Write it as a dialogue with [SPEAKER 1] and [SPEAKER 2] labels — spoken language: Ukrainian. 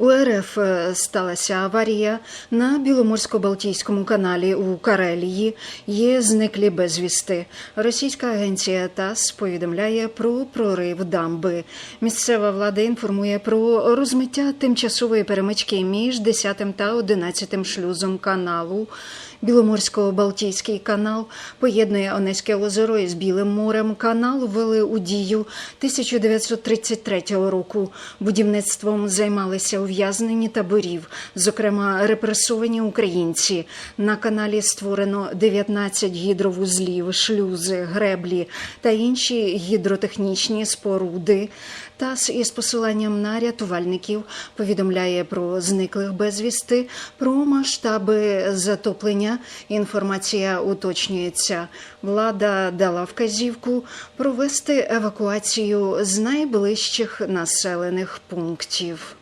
[SPEAKER 1] У РФ е, сталася аварія на Біломорсько-Балтійському каналі у Карелії. Є зниклі безвісти. Російська агенція ТАСС повідомляє про прорив дамби. Місцева влада інформує про розмиття тимчасової перемички між 10 та 11 шлюзом каналу. Біломорсько-Балтійський канал поєднує Онезьке озеро із Білим морем. Канал ввели у дію 1933 року. Будівництвом займалися ув'язнені таборів, зокрема репресовані українці. На каналі створено 19 гідровузлів, шлюзи, греблі та інші гідротехнічні споруди. ТАСС із посиланням на рятувальників повідомляє про зниклих безвісти, про масштаби затоплення. Інформація уточнюється. Влада дала вказівку провести евакуацію з найближчих населених пунктів.